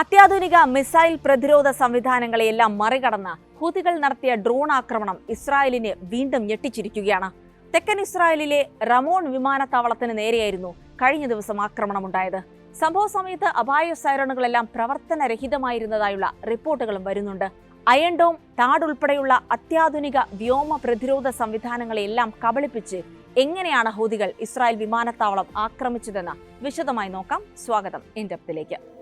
അത്യാധുനിക മിസൈൽ പ്രതിരോധ സംവിധാനങ്ങളെയെല്ലാം മറികടന്ന് ഹൂതികൾ നടത്തിയ ഡ്രോൺ ആക്രമണം ഇസ്രായേലിനെ വീണ്ടും ഞെട്ടിച്ചിരിക്കുകയാണ്. തെക്കൻ ഇസ്രായേലിലെ റമോൺ വിമാനത്താവളത്തിന് നേരെയായിരുന്നു കഴിഞ്ഞ ദിവസം ആക്രമണമുണ്ടായത്. സംഭവ സമയത്ത് അപായ സൈറണുകളെല്ലാം പ്രവർത്തനരഹിതമായിരുന്നതായുള്ള റിപ്പോർട്ടുകളും വരുന്നുണ്ട്. അയൺ ഡോം ഉൾപ്പെടെയുള്ള അത്യാധുനിക വ്യോമ പ്രതിരോധ സംവിധാനങ്ങളെല്ലാം കബളിപ്പിച്ച് എങ്ങനെയാണ് ഹൂതികൾ ഇസ്രായേൽ വിമാനത്താവളം ആക്രമിച്ചതെന്ന് വിശദമായി നോക്കാം. സ്വാഗതം. ഇൻഡപ്തിലേക്ക്.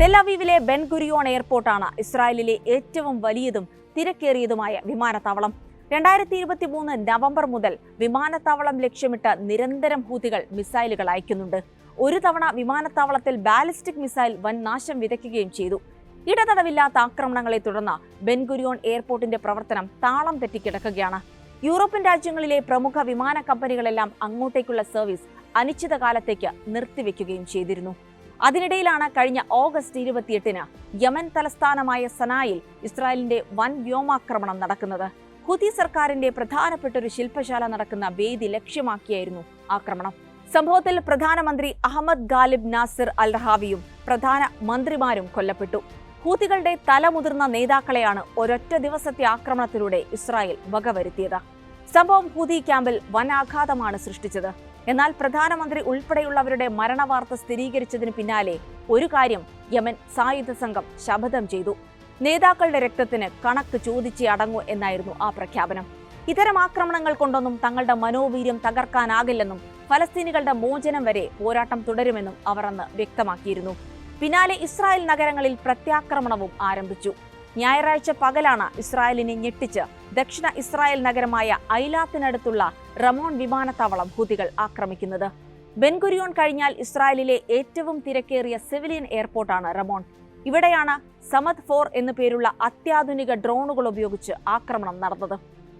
തെലവീവിലെ ബെൻ ഗുരിയോൺ എയർപോർട്ടാണ് ഇസ്രായേലിലെ ഏറ്റവും വലിയതും തിരക്കേറിയതുമായ വിമാനത്താവളം. രണ്ടായിരത്തി ഇരുപത്തി മൂന്ന് നവംബർ മുതൽ വിമാനത്താവളം ലക്ഷ്യമിട്ട് നിരന്തരം ഹൂതികൾ മിസൈലുകൾ അയക്കുന്നുണ്ട്. ഒരു തവണ വിമാനത്താവളത്തിൽ ബാലിസ്റ്റിക് മിസൈൽ വൻ നാശം വിതയ്ക്കുകയും ചെയ്തു. ഇടതടവില്ലാത്ത ആക്രമണങ്ങളെ തുടർന്ന് ബെൻഗുരിയോൺ എയർപോർട്ടിന്റെ പ്രവർത്തനം താളം തെറ്റിക്കിടക്കുകയാണ് യൂറോപ്യൻ രാജ്യങ്ങളിലെ പ്രമുഖ വിമാന കമ്പനികളെല്ലാം അങ്ങോട്ടേക്കുള്ള സർവീസ് അനിശ്ചിതകാലത്തേക്ക് നിർത്തിവെക്കുകയും ചെയ്തിരുന്നു. അതിനിടയിലാണ് കഴിഞ്ഞ ഓഗസ്റ്റ് ഇരുപത്തിയെട്ടിന് യമൻ തലസ്ഥാനമായ സനായിൽ ഇസ്രായേലിന്റെ വൻ വ്യോമാക്രമണം നടക്കുന്നത്. ഹുതി സർക്കാരിന്റെ പ്രധാനപ്പെട്ട ഒരു ശില്പശാല നടക്കുന്ന വേദി ലക്ഷ്യമാക്കിയായിരുന്നു ആക്രമണം. സംഭവത്തിൽ പ്രധാനമന്ത്രി അഹമ്മദ് ഗാലിബ് നാസിർ അൽ റഹാവിയും പ്രധാന മന്ത്രിമാരും കൊല്ലപ്പെട്ടു. ഹൂതികളുടെ തലമുതിർന്ന നേതാക്കളെയാണ് ഒരൊറ്റ ദിവസത്തെ ആക്രമണത്തിലൂടെ ഇസ്രായേൽ വകവരുത്തിയത്. സംഭവം ഹൂതി ക്യാമ്പിൽ വൻ ആഘാതമാണ് സൃഷ്ടിച്ചത്. എന്നാൽ പ്രധാനമന്ത്രി ഉൾപ്പെടെയുള്ളവരുടെ മരണവാർത്ത സ്ഥിരീകരിച്ചതിന് പിന്നാലെ ഒരു കാര്യം യമൻ സായുധ സംഘം ശപഥം ചെയ്തു. നേതാക്കളുടെ രക്തത്തിന് കണക്ക് ചോദിച്ചേ അടങ്ങൂ എന്നായിരുന്നു ആ പ്രഖ്യാപനം. ഇത്തരം ആക്രമണങ്ങൾ കൊണ്ടൊന്നും തങ്ങളുടെ മനോവീര്യം തകർക്കാനാകില്ലെന്നും ഫലസ്തീനികളുടെ മോചനം വരെ പോരാട്ടം തുടരുമെന്നും അവർ അന്ന് വ്യക്തമാക്കിയിരുന്നു. പിന്നാലെ ഇസ്രായേൽ നഗരങ്ങളിൽ പ്രത്യാക്രമണവും ആരംഭിച്ചു. ഞായറാഴ്ച പകലാണ് ഇസ്രായേലിനെ ഞെട്ടിച്ച് ദക്ഷിണ ഇസ്രായേൽ നഗരമായ ഐലാത്തിനടുത്തുള്ള റമോൺ വിമാനത്താവളം ഹൂതികൾ ആക്രമിക്കുന്നത്. ബെൻഗുരിയോൺ കഴിഞ്ഞാൽ ഇസ്രായേലിലെ ഏറ്റവും തിരക്കേറിയ സിവിലിയൻ എയർപോർട്ടാണ് റമോൺ. ഇവിടെയാണ് സമദ് ഫോർ എന്നു പേരുള്ള അത്യാധുനിക ഡ്രോണുകൾ ഉപയോഗിച്ച് ആക്രമണം നടന്നത്.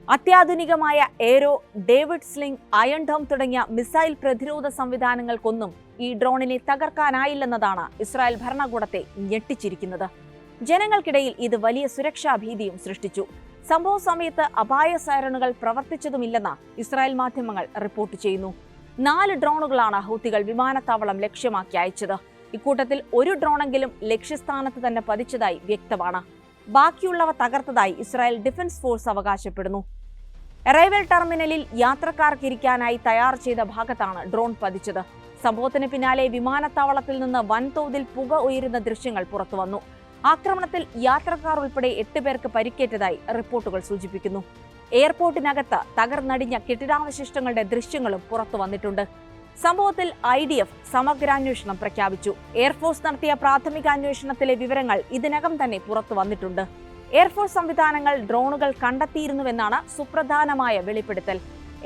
അത്യാധുനികമായ Arrow David Sling Iron Dome തുടങ്ങിയ മിസൈൽ പ്രതിരോധ സംവിധാനങ്ങൾക്കൊന്നും ഈ ഡ്രോണിനെ തകർക്കാനായില്ലെന്നതാണ് ഇസ്രായേൽ ഭരണകൂടത്തെ ഞെട്ടിച്ചിരിക്കുന്നത്. ജനങ്ങൾക്കിടയിൽ ഇത് വലിയ സുരക്ഷാ ഭീതിയും സൃഷ്ടിച്ചു. സംഭവ സമയത്ത് അപായ സൈറണുകൾ പ്രവർത്തിച്ചതുമില്ലെന്ന് ഇസ്രായേൽ മാധ്യമങ്ങൾ റിപ്പോർട്ട് ചെയ്യുന്നു. നാല് ഡ്രോണുകളാണ് ഹൗത്തികൾ വിമാനത്താവളം ലക്ഷ്യമാക്കി അയച്ചത്. ഇക്കൂട്ടത്തിൽ ഒരു ഡ്രോണെങ്കിലും ലക്ഷ്യസ്ഥാനത്ത് തന്നെ പതിച്ചതായി വ്യക്തമാണ്. ബാക്കിയുള്ളവ തകർത്തതായി ഇസ്രായേൽ ഡിഫൻസ് ഫോഴ്സ് അവകാശപ്പെടുന്നു. അറൈവൽ ടെർമിനലിൽ യാത്രക്കാർക്കിരിക്കാനായി തയ്യാർ ചെയ്ത ഭാഗത്താണ് ഡ്രോൺ പതിച്ചത്. സംഭവത്തിന് പിന്നാലെ വിമാനത്താവളത്തിൽ നിന്ന് വൻതോതിൽ പുക ഉയരുന്ന ദൃശ്യങ്ങൾ പുറത്തുവന്നു. ആക്രമണത്തിൽ യാത്രക്കാർ ഉൾപ്പെടെ എട്ട് പേർക്ക് പരിക്കേറ്റതായി റിപ്പോർട്ടുകൾ സൂചിപ്പിക്കുന്നു. എയർപോർട്ടിനകത്ത് തകർന്നടിഞ്ഞ കെട്ടിടാവശിഷ്ടങ്ങളുടെ ദൃശ്യങ്ങളും പുറത്തു വന്നിട്ടുണ്ട്. സംഭവത്തിൽ ഐ ഡി എഫ് സമഗ്രാന്വേഷണം പ്രഖ്യാപിച്ചു. എയർഫോഴ്സ് നടത്തിയ പ്രാഥമിക അന്വേഷണത്തിലെ വിവരങ്ങൾ ഇതിനകം തന്നെ പുറത്തു വന്നിട്ടുണ്ട്. എയർഫോഴ്സ് സംവിധാനങ്ങൾ ഡ്രോണുകൾ കണ്ടെത്തിയിരുന്നുവെന്നാണ് സുപ്രധാനമായ വെളിപ്പെടുത്തൽ.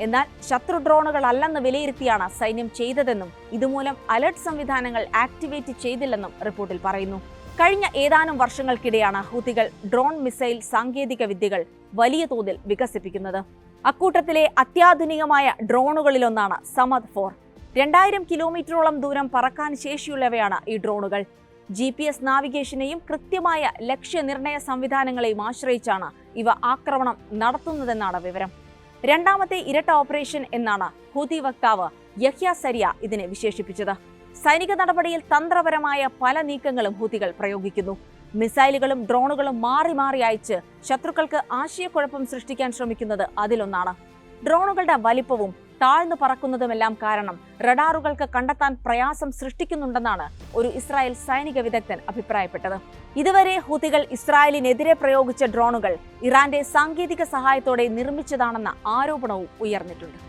എന്നാൽ ശത്രു ഡ്രോണുകൾ അല്ലെന്ന് വിലയിരുത്തിയാണ് സൈന്യം ചെയ്തതെന്നും ഇതുമൂലം അലർട്ട് സംവിധാനങ്ങൾ ആക്ടിവേറ്റ് ചെയ്തില്ലെന്നും റിപ്പോർട്ടിൽ പറയുന്നു. കഴിഞ്ഞ ഏതാനും വർഷങ്ങൾക്കിടെയാണ് ഹൂതികൾ ഡ്രോൺ മിസൈൽ സാങ്കേതിക വിദ്യകൾ വലിയ തോതിൽ വികസിപ്പിക്കുന്നത്. അക്കൂട്ടത്തിലെ അത്യാധുനികമായ ഡ്രോണുകളിലൊന്നാണ് സമദ് ഫോർ. രണ്ടായിരം കിലോമീറ്ററോളം ദൂരം പറക്കാൻ ശേഷിയുള്ളവയാണ് ഈ ഡ്രോണുകൾ. ജി പി എസ് നാവിഗേഷനെയും കൃത്യമായ ലക്ഷ്യനിർണയ സംവിധാനങ്ങളെയും ആശ്രയിച്ചാണ് ഇവ ആക്രമണം നടത്തുന്നതെന്നാണ് വിവരം. രണ്ടാമത്തെ ഇരട്ട ഓപ്പറേഷൻ എന്നാണ് ഹൂതി വക്താവ് യഹ്യ സരിയ ഇതിനെ വിശേഷിപ്പിച്ചത്. സൈനിക നടപടിയിൽ തന്ത്രപരമായ പല നീക്കങ്ങളും ഹൂതികൾ പ്രയോഗിക്കുന്നു. മിസൈലുകളും ഡ്രോണുകളും മാറി മാറി അയച്ച് ശത്രുക്കൾക്ക് ആശയക്കുഴപ്പം സൃഷ്ടിക്കാൻ ശ്രമിക്കുന്നത് അതിലൊന്നാണ്. ഡ്രോണുകളുടെ വലിപ്പവും താഴ്ന്നു പറക്കുന്നതുമെല്ലാം കാരണം റഡാറുകൾക്ക് കണ്ടെത്താൻ പ്രയാസം സൃഷ്ടിക്കുന്നുണ്ടെന്നാണ് ഒരു ഇസ്രായേൽ സൈനിക വിദഗ്ധൻ അഭിപ്രായപ്പെട്ടത്. ഇതുവരെ ഹൂതികൾ ഇസ്രായേലിനെതിരെ പ്രയോഗിച്ച ഡ്രോണുകൾ ഇറാന്റെ സാങ്കേതിക സഹായത്തോടെ നിർമ്മിച്ചതാണെന്ന ആരോപണവും ഉയർന്നിട്ടുണ്ട്.